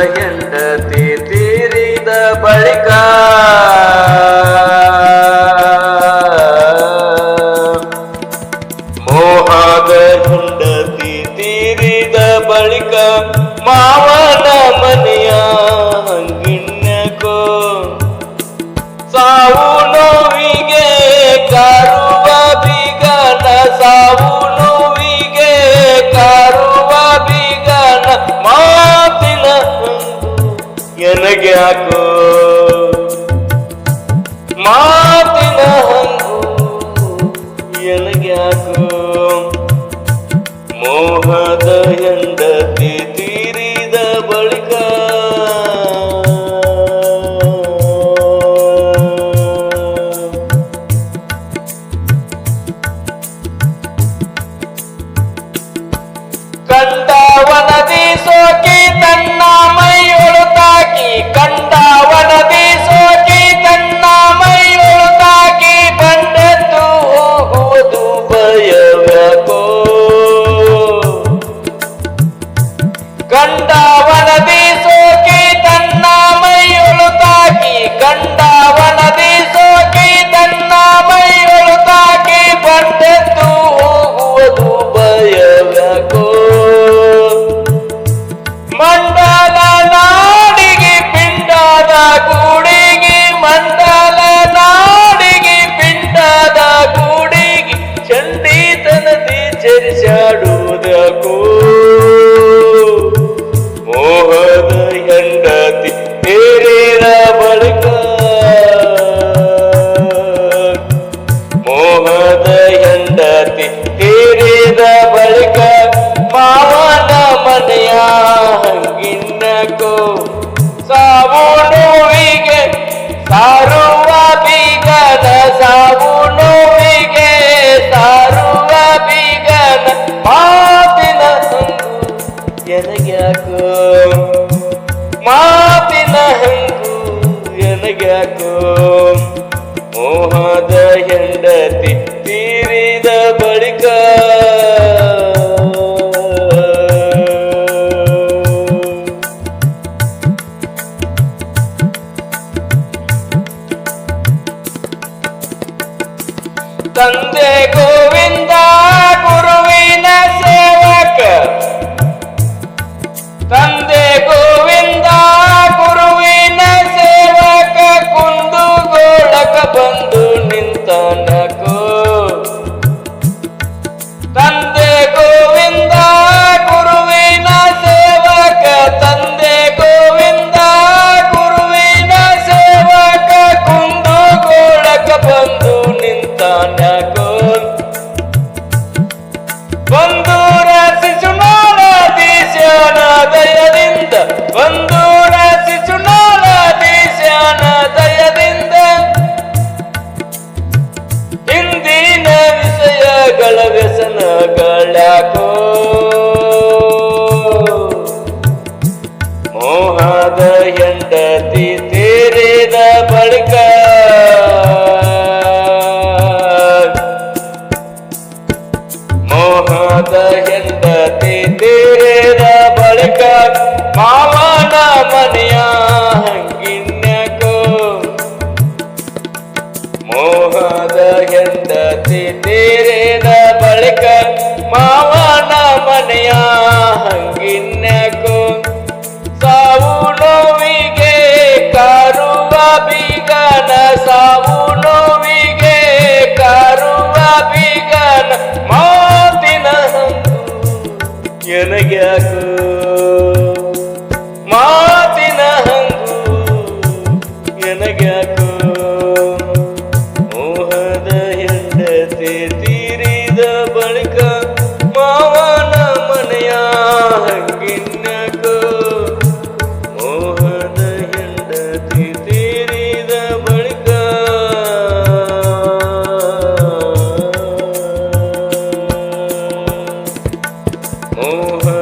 ಹೆಂಡತಿ ಹಾಕೋ. ಮಾತಿನ ಹಂಗು ನನಗೆ ಹಾಕೋ. ಮೋಹದ ಹೆಂಡತಿ ತೀರಿದ ಬಳಿಕ ಕಂಡವನದಿ ಸೋಕಿ ತನ್ನ ಕಂಡವನದಿ ಸೋಕಿ ತನ್ನ ಮೈಯೊಳು ತಾಕಿ ಕಂಡವನದಿ ಸೋಕಿ ತನ್ನ ಮೈಯೊಳು ತಾಕಿ ಬಂಡೆದ್ದು ಹೆಂಡತಿ ತೀರಿದ ಬಳಿಕ ಮಾವನ ಮನೆಯ ಹಂಗಿನ್ನಕೋ ಸಾವು ನೋವಿಗೆ ಸಾರುವ ಬೀಗದ ಸಾವು ನೋವಿಗೆ ಸಾರುವ ಬೀಗದ ಮಾತಿನ ಎನಗ್ಯಾಕೋ, ಮಾತಿನ ಹಂಗು ಎನಗ್ಯಾಕೋ, ಮೋಹದ ಹೆಂಡತಿ తందే గోవింద ಹಿಂದಿನ ವಿಷಯಗಳ ವ್ಯಸನಗಳಾಕೋ ಮೋಹದ ಹೆಂಡತಿ ತೇರಿದ ಬಳಿಕ ಮೋಹದ ಹೆಂಡತಿ ತೀರಿದ ಬಳಿಕ ಮಾವನ ಮನೆಯ ಮೋಹದ ಹೆಂಡತಿ ತೀರಿದ ಬಳಿಕ ಮಾವನ ಮನೆಯ ಹಂಗಿನ್ಯಕೋ ಸಾವು ನೋವಿಗೆ ಕಾರುವ ಬೀಗನ, ಸಾವು ನೋವಿಗೆ ಕಾರುವ ಬೀಗನ ಮಾತಿನ ಎನಗ್ಯಾಕೋ Oh,